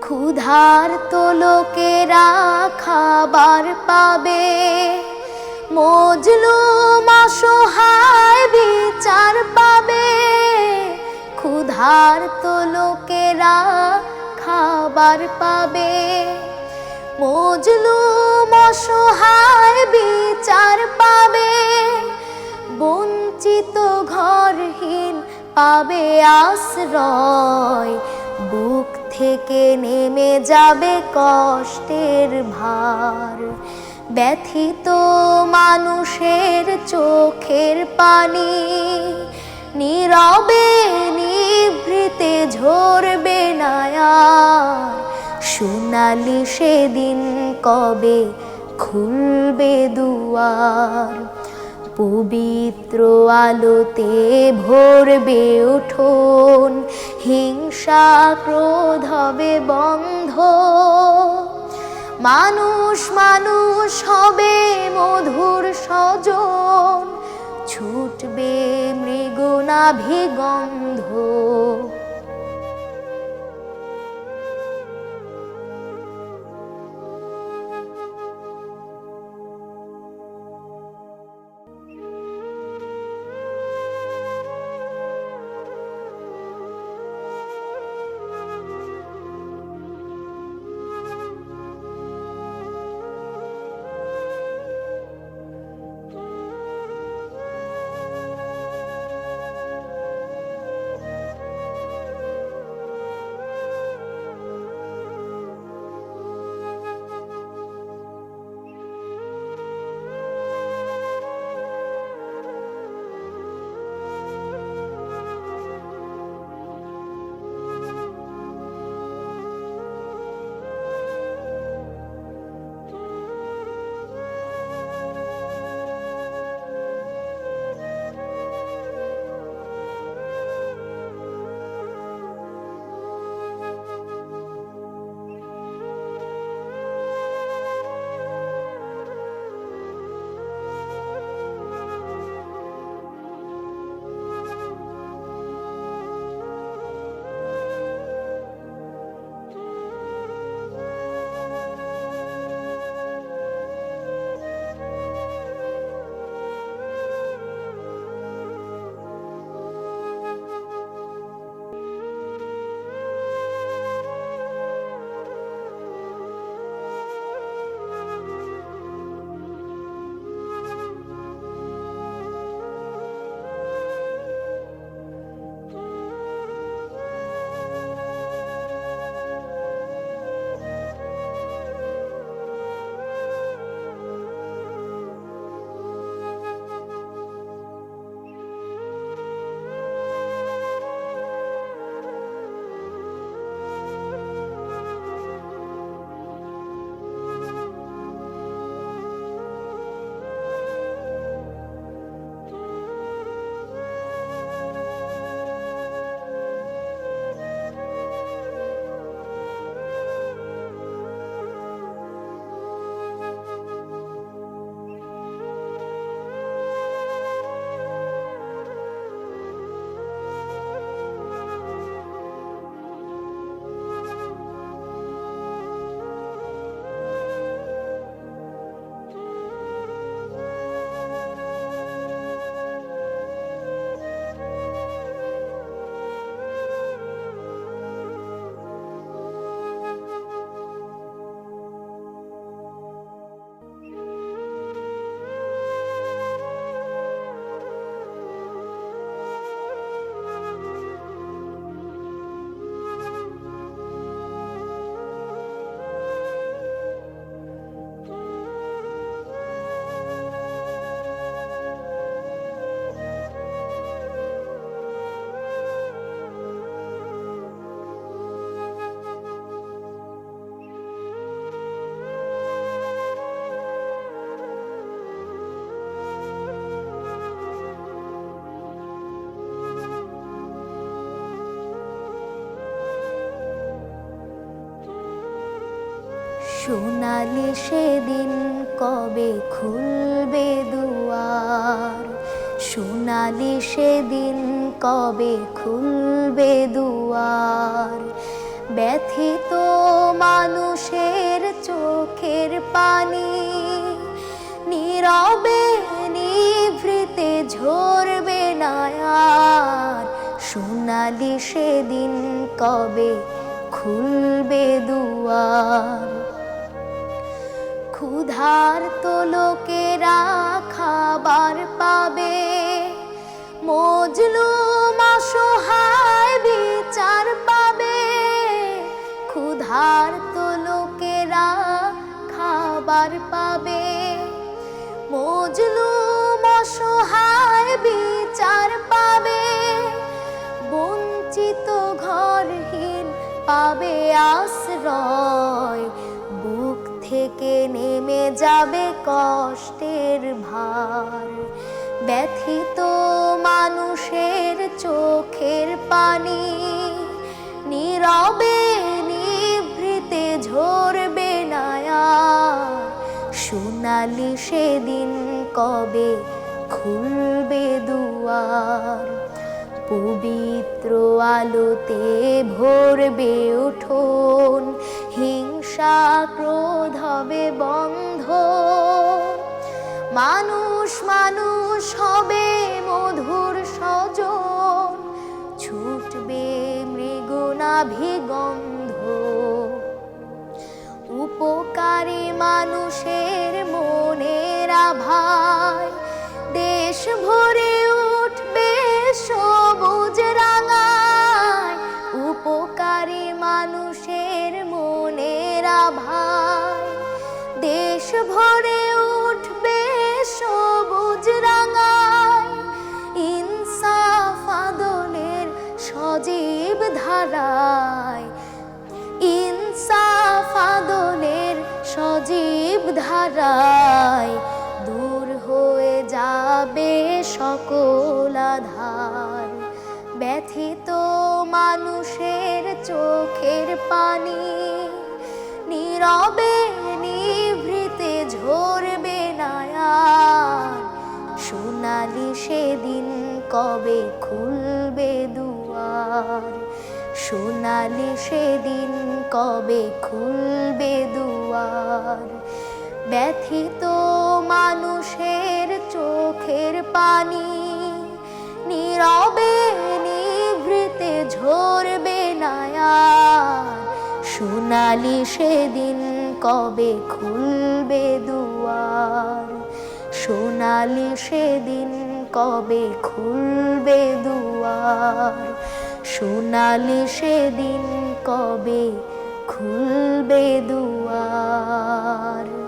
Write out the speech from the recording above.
ক্ষুধার তো লোকেরা খাবার পাবে। মজলুম অসহায় বিচার পাবে। ক্ষুধার তো লোকেরা খাবার পাবে। মজলুম অসহায় বিচার পাবে। বঞ্চিত ঘরহীন পাবে আশ্রয়। বুক থেকে নেমে যাবে কষ্টের ভার। ব্যথিত মানুষের চোখের পানি নীরবে নিভৃতে ঝরবে নায়ার। সোনালি সেদিন কবে খুলবে দুয়ার? পবিত্র আলোতে ভরবে উঠোন, হিংসা ক্রোধ হবে বন্ধ। মানুষ মানুষ হবে মধুর সজন, ছুটবে মৃগনাভিগন্ধ সোনালি সেদিন কবে খুলবে দুয়ার? সোনালি সেদিন কবে খুলবে দুয়ার? ব্যথিত মানুষের চোখের পানি নীরবে নিভৃতে ঝরবে না আর সোনালি সেদিন কবে খুলবে দুয়ার? ক্ষুধার তো লোকেরা খাবার পাবে। মজলু অসহায় বিচার পাবে। ক্ষুধার তো লোকেরা খাবার পাবে। মজলুম অসহায় বিচার পাবে। বঞ্চিত ঘরহীন পাবে আশ্রয়। নেমে যাবে কষ্টের ভার ব্যথিত মানুষের চোখের পানি নীরবে নিভৃতে ঝরবে না আর। সোনালি সেদিন কবে খুলবে দুয়ার পবিত্র আলোতে ভরবে উঠোন, হিংসা, ক্রোধ হবে বন্ধ। মানুষ মানুষ হবে মধুর সজন ছুটবে মৃগুনাভিগন্ধ। উপকারী মানুষের ভরে উঠবে সবুজ রাঙায় ইনসাফ আদলের সজীব ধারায়। ইনসাফ আদলের সজীব ধারায়। দূর হয়ে যাবে সকল আধার। ব্যথিত মানুষের চোখের পানি নীরবে সেদিন কবে খুলবে দুয়ার? সোনালি সেদিন কবে খুলবে দুয়ার? ব্যথিত মানুষের চোখের পানি নীরবে নিভৃতে ঝরবে না আর। সোনালি সেদিন কবে খুলবে দুয়ার? সোনালি সেদিন কবে খুলবে দুয়ার? সোনালি সেদিন কবে খুলবে দুয়ার?